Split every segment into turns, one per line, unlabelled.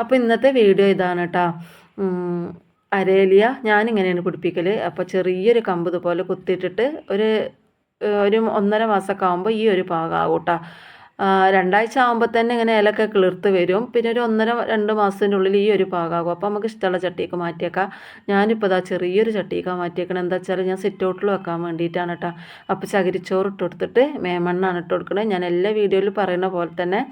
അപ്പോൾ ഇന്നത്തെ വീഡിയോ ഇതാണ് കേട്ടോ അരേലിയ ഞാനിങ്ങനെയാണ് പിടിപ്പിക്കൽ അപ്പോൾ ചെറിയൊരു കമ്പ് ഇതുപോലെ കുത്തിയിട്ടിട്ട് ഒരു ഒരു ഒന്നര മാസമൊക്കെ ആകുമ്പോൾ ഈ ഒരു പാകമാകും കേട്ടോ രണ്ടാഴ്ച ആകുമ്പോൾ തന്നെ ഇങ്ങനെ ഇലക്കെ കിളിർത്ത് വരും. പിന്നെ ഒരു ഒന്നര രണ്ട് മാസത്തിന്റെ ഉള്ളിൽ ഈ ഒരു പാകമാകും അപ്പോൾ നമുക്ക് ഇഷ്ടമുള്ള ചട്ടിയൊക്കെ മാറ്റിയേക്കാം. ഞാനിപ്പോൾ ഇതാ ചെറിയൊരു ചട്ടിയൊക്കെ മാറ്റിയേക്കണം. എന്താ വെച്ചാൽ ഞാൻ സിറ്റ് ഔട്ടിൽ വെക്കാൻ വേണ്ടിയിട്ടാണ് കേട്ടോ അപ്പോൾ ചകിരിച്ചോറ് ഇട്ട് കൊടുത്തിട്ട് മേമണ്ണാണ് ഇട്ട് കൊടുക്കുന്നത് ഞാൻ എല്ലാ വീഡിയോയിലും പറയുന്ന പോലെ തന്നെ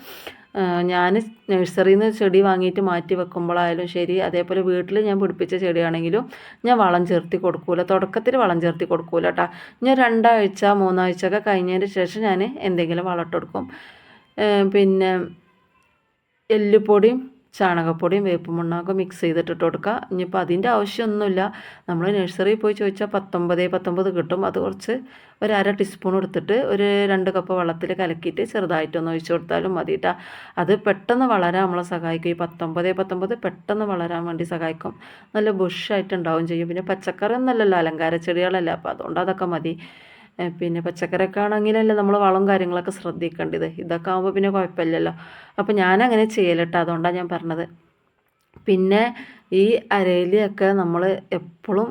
ഞാൻ നഴ്സറിയിൽ നിന്ന് ചെടി വാങ്ങിയിട്ട് മാറ്റി വെക്കുമ്പോഴായാലും ശരി അതേപോലെ വീട്ടിൽ ഞാൻ പിടിപ്പിച്ച ചെടിയാണെങ്കിലും ഞാൻ വളം ചേർത്തി കൊടുക്കൂല തുടക്കത്തിൽ വളം ചേർത്തി കൊടുക്കൂല കേട്ടോ ഞാൻ രണ്ടാഴ്ച മൂന്നാഴ്ച ഒക്കെ കഴിഞ്ഞതിന് ശേഷം ഞാൻ എന്തെങ്കിലും വളമിട്ട് കൊടുക്കും. പിന്നെ എല്ലുപൊടിയും ചാണകപ്പൊടിയും വേപ്പ് മണ്ണാക്കും മിക്സ് ചെയ്തിട്ടിട്ട് കൊടുക്കുക ഇനിയിപ്പോൾ അതിന്റെ ആവശ്യമൊന്നുമില്ല. നമ്മൾ നഴ്സറിയിൽ പോയി ചോദിച്ചാൽ പത്തൊമ്പത് പത്തൊമ്പത് കിട്ടും. അത് കുറച്ച് ഒരു അര ടീസ്പൂൺ എടുത്തിട്ട് ഒരു രണ്ട് കപ്പ് വെള്ളത്തിൽ കലക്കിയിട്ട് ചെറുതായിട്ടൊന്ന് ഒഴിച്ചു കൊടുത്താലും മതി കേട്ടോ അത് പെട്ടെന്ന് വളരാൻ നമ്മളെ സഹായിക്കും. ഈ പത്തൊമ്പത് പത്തൊമ്പത് പെട്ടെന്ന് വളരാൻ വേണ്ടി സഹായിക്കും. നല്ല ബുഷായിട്ട് ഉണ്ടാവും ചെയ്യും. പിന്നെ പച്ചക്കറി ഒന്നല്ലല്ലോ അലങ്കാര ചെടികളല്ല. അപ്പോൾ അതുകൊണ്ട് അതൊക്കെ മതി. പിന്നെ പച്ചക്കറിയൊക്കെ ആണെങ്കിലല്ലേ നമ്മൾ വളം കാര്യങ്ങളൊക്കെ ശ്രദ്ധിക്കേണ്ടത്. ഇതൊക്കെ ആകുമ്പോൾ പിന്നെ കുഴപ്പമില്ലല്ലോ. അപ്പോൾ ഞാനങ്ങനെ ചെയ്യലട്ടോ അതുകൊണ്ടാണ് ഞാൻ പറഞ്ഞത്. പിന്നെ ഈ അരയിലൊക്കെ നമ്മൾ എപ്പോഴും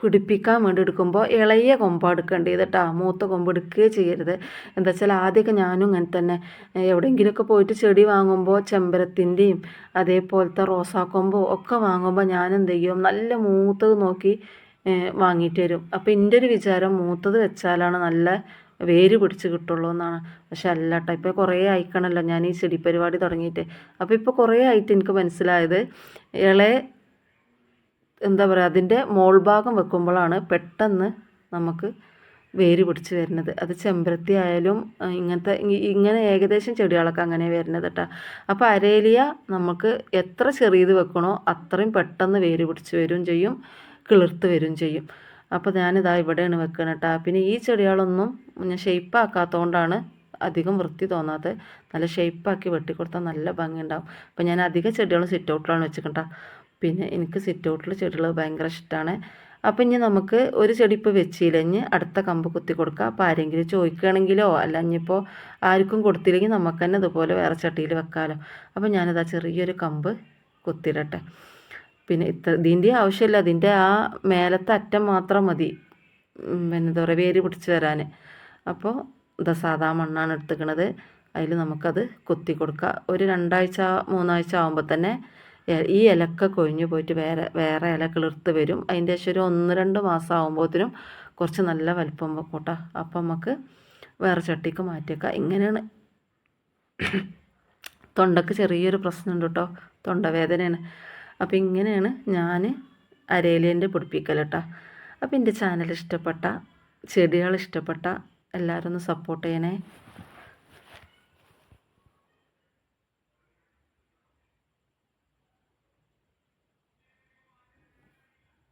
പിടിപ്പിക്കാൻ വേണ്ടി എടുക്കുമ്പോൾ ഇളയ കൊമ്പാണ് എടുക്കേണ്ടത് കേട്ടോ മൂത്ത കൊമ്പ് എടുക്കുകയേ ചെയ്യരുത്. എന്താ വെച്ചാൽ ആദ്യമൊക്കെ ഞാനും അങ്ങനെ തന്നെ. എവിടെയെങ്കിലുമൊക്കെ പോയിട്ട് ചെടി വാങ്ങുമ്പോൾ ചെമ്പരത്തിന്റെയും അതേപോലത്തെ റോസാക്കൊമ്പോ ഒക്കെ വാങ്ങുമ്പോൾ ഞാൻ എന്ത് ചെയ്യും നല്ല മൂത്തത് നോക്കി വാങ്ങിയിട്ട് വരും. അപ്പോൾ എന്റെ ഒരു വിചാരം മൂത്തത് വെച്ചാലാണ് നല്ല വേര് പിടിച്ച് കിട്ടുള്ളൂ എന്നാണ്. പക്ഷെ അല്ല കേട്ടോ ഇപ്പോൾ കുറേ ആയിക്കണല്ലോ ഞാൻ ഈ ചെടി പരിപാടി തുടങ്ങിയിട്ട്. അപ്പോൾ ഇപ്പോൾ കുറേ ആയിട്ട് എനിക്ക് മനസ്സിലായത് ഇളയ എന്താ പറയുക അതിന്റെ മോൾ ഭാഗം വെക്കുമ്പോഴാണ് പെട്ടെന്ന് നമുക്ക് വേര് പിടിച്ച് വരുന്നത്. അത് ചെമ്പരത്തി ആയാലും ഇങ്ങനത്തെ ഇങ്ങനെ ഏകദേശം ചെടികളൊക്കെ അങ്ങനെ വരുന്നത് കേട്ടോ അപ്പോൾ അരേലിയ നമുക്ക് എത്ര ചെറിയത് വെക്കണോ അത്രയും പെട്ടെന്ന് വേര് പിടിച്ച് വരും ചെയ്യും. കിളിർത്ത് വരും ചെയ്യും. അപ്പോൾ ഞാനിതാ ഇവിടെയാണ് വെക്കുന്നത് കേട്ടോ പിന്നെ ഈ ചെടികളൊന്നും ഞാൻ ഷെയ്പ്പാക്കാത്തതുകൊണ്ടാണ് അധികം വൃത്തി തോന്നാത്തത്. നല്ല ഷെയ്പ്പാക്കി വെട്ടിക്കൊടുത്താൽ നല്ല ഭംഗിയുണ്ടാവും. അപ്പോൾ ഞാൻ അധികം ചെടികളും സിറ്റ് ഔട്ടിലാണ് വെച്ചിട്ടുണ്ടാ പിന്നെ എനിക്ക് സിറ്റ് ഔട്ടിൽ ചെടികൾ ഭയങ്കര ഇഷ്ടമാണ് അപ്പം ഇനി നമുക്ക് ഒരു ചെടി ഇപ്പോൾ വെച്ചില്ലെങ്കിൽ അടുത്ത കമ്പ് കുത്തി കൊടുക്കുക അപ്പോൾ ആരെങ്കിലും ചോദിക്കുകയാണെങ്കിലോ അല്ല ഇനിയിപ്പോൾ ആർക്കും കൊടുത്തില്ലെങ്കിൽ നമുക്ക് തന്നെ ഇതുപോലെ വേറെ ചട്ടിയിൽ വെക്കാമല്ലോ അപ്പോൾ ഞാനിതാ ചെറിയൊരു കമ്പ് കുത്തിയിടട്ടെ. പിന്നെ ഇത്ര ഇതിന്റെ ആവശ്യമില്ല. അതിന്റെ ആ മേലത്തെ അറ്റം മാത്രം മതി. പിന്നെ എന്താ പറയുക വേര് പിടിച്ച് വരാൻ അപ്പോൾ ഇതാ സാധാ മണ്ണാണ് എടുത്തുക്കണത്. അതിൽ നമുക്കത് കൊത്തി കൊടുക്കുക ഒരു രണ്ടാഴ്ച മൂന്നാഴ്ച ആകുമ്പോൾ തന്നെ ഈ ഇലക്ക കൊഴിഞ്ഞു പോയിട്ട് വേറെ വേറെ ഇല കിളിർത്ത് വരും. അതിന്റെ ശേഷം ഒരു ഒന്ന് രണ്ട് മാസം ആകുമ്പോഴത്തേനും കുറച്ച് നല്ല വലിപ്പം വെക്കൂട്ടാ അപ്പം നമുക്ക് വേറെ ചട്ടിക്ക് മാറ്റിയേക്കാം. ഇങ്ങനെയാണ് തൊണ്ടക്ക് ചെറിയൊരു പ്രശ്നമുണ്ട് കേട്ടോ. തൊണ്ടവേദനയാണ്. അപ്പോൾ ഇങ്ങനെയാണ് ഞാൻ അരേലിയന്റെ പിടിപ്പിക്കൽ കേട്ടോ അപ്പോൾ എന്റെ ചാനൽ ഇഷ്ടപ്പെട്ട ചെടികൾ ഇഷ്ടപ്പെട്ട എല്ലാവരും ഒന്ന് സപ്പോർട്ട് ചെയ്യണേ.